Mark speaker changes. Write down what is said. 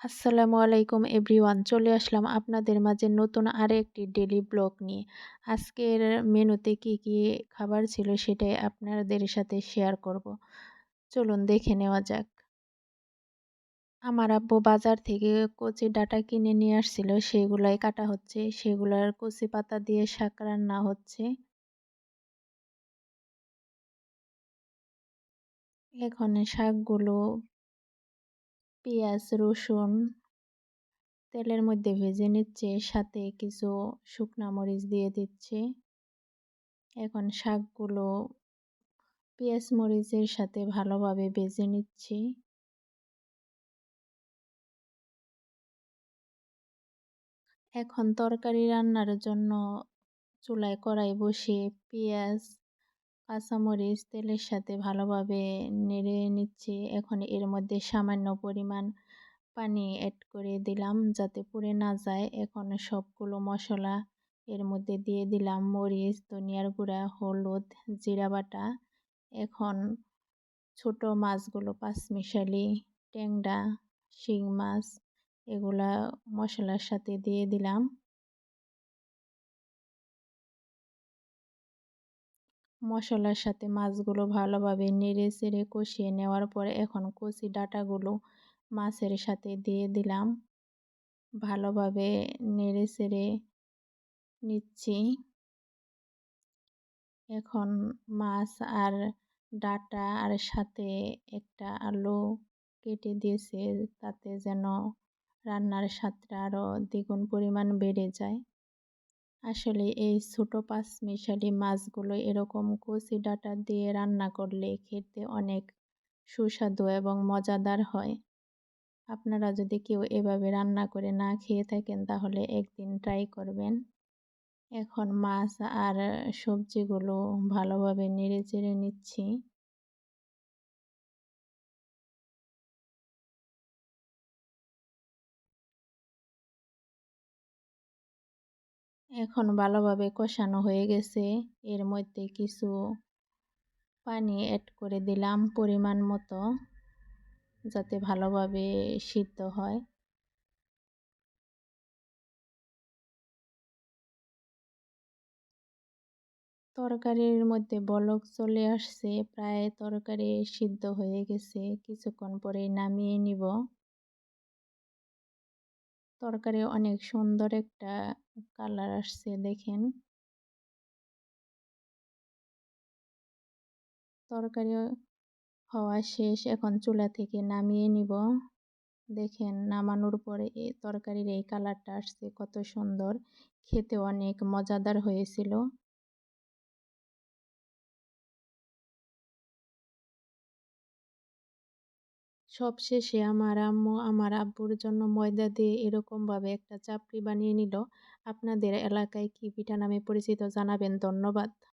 Speaker 1: আসসালামু আলাইকুম এভরিওয়ান, চলে আসলাম আপনাদের মাঝে নতুন আরেকটি ডেলি ব্লগ নিয়ে। আজকের মেনুতে কি কি খাবার ছিল সেটাই আপনাদের সাথে শেয়ার করব। চলুন দেখে নেওয়া যাক। আমার আব্বু বাজার থেকে কচি ডাটা কিনে নিয়ে আসছিল, সেগুলাই কাটা হচ্ছে। সেগুলার কচি পাতা দিয়ে শাক রান্না হচ্ছে। এখন শাকগুলো পেঁয়াজ, রসুন তেলের মধ্যে ভেজে নিচ্ছে, সাথে কিছু শুকনা মরিচ দিয়ে দিচ্ছে। এখন শাকগুলো পেঁয়াজ মরিচের সাথে ভালোভাবে ভেজে নিচ্ছি। এখন তরকারি রান্নার জন্য চুলায় কড়াই বসিয়ে পেঁয়াজ কাঁচামরিচ তেলের সাথে ভালোভাবে নেড়ে নিচ্ছি। এখন এর মধ্যে সামান্য পরিমাণ পানি অ্যাড করে দিলাম যাতে পুড়ে না যায়। এখন সবগুলো মশলা এর মধ্যে দিয়ে দিলাম মরিচ, ধনিয়ার গুঁড়া, হলুদ, জিরা বাটা। এখন ছোট মাছগুলো, পাঁচমিশালি, ট্যাংরা, শিং মাছ, এগুলা মশলার সাথে দিয়ে দিলাম। মশলার সাথে মাছগুলো ভালোভাবে নেড়ে চেড়ে কষিয়ে নেওয়ার পরে এখন কচি ডাটাগুলো মাছের সাথে দিয়ে দিলাম। ভালোভাবে নেড়ে চেড়ে নিচ্ছি। এখন মাছ আর ডাটা আর সাথে একটা আলু কেটে দিয়েছে, তাতে যেন রান্নার স্বাদটা আরও দ্বিগুণ পরিমাণ বেড়ে যায়। আসলে এই ছোটো পাঁচমিশালি মাছগুলো এরকম কচি ডাটা দিয়ে রান্না করলে খেতে অনেক সুস্বাদু এবং মজাদার হয়। আপনারা যদি কেউ এভাবে রান্না করে না খেয়ে থাকেন, তাহলে একদিন ট্রাই করবেন। এখন মাছ আর সবজিগুলো ভালোভাবে নেড়ে চেড়ে নিচ্ছি। এখন ভালোভাবে কষানো হয়ে গেছে। এর মধ্যে কিছু পানি অ্যাড করে দিলাম পরিমাণ মতো, যাতে ভালোভাবে সিদ্ধ হয়। তরকারির মধ্যে বলক চলে আসছে, প্রায় তরকারি সিদ্ধ হয়ে গেছে। কিছুক্ষণ পরে নামিয়ে নিব। তরকারি অনেক সুন্দর একটা কালার আসছে, দেখেন। তরকারি হওয়া শেষ, এখন চুলা থেকে নামিয়ে নিব। দেখেন, নামানোর পরে এই তরকারির এই কালারটা আসছে, কত সুন্দর। খেতে অনেক মজাদার হয়েছিল। সবশেষে আমার আম্মু আমার আব্বুর জন্য ময়দা দিয়ে এরকমভাবে একটা চাপড়ি বানিয়ে নিল। আপনাদের এলাকায় কি পিঠা নামে পরিচিত জানাবেন? ধন্যবাদ।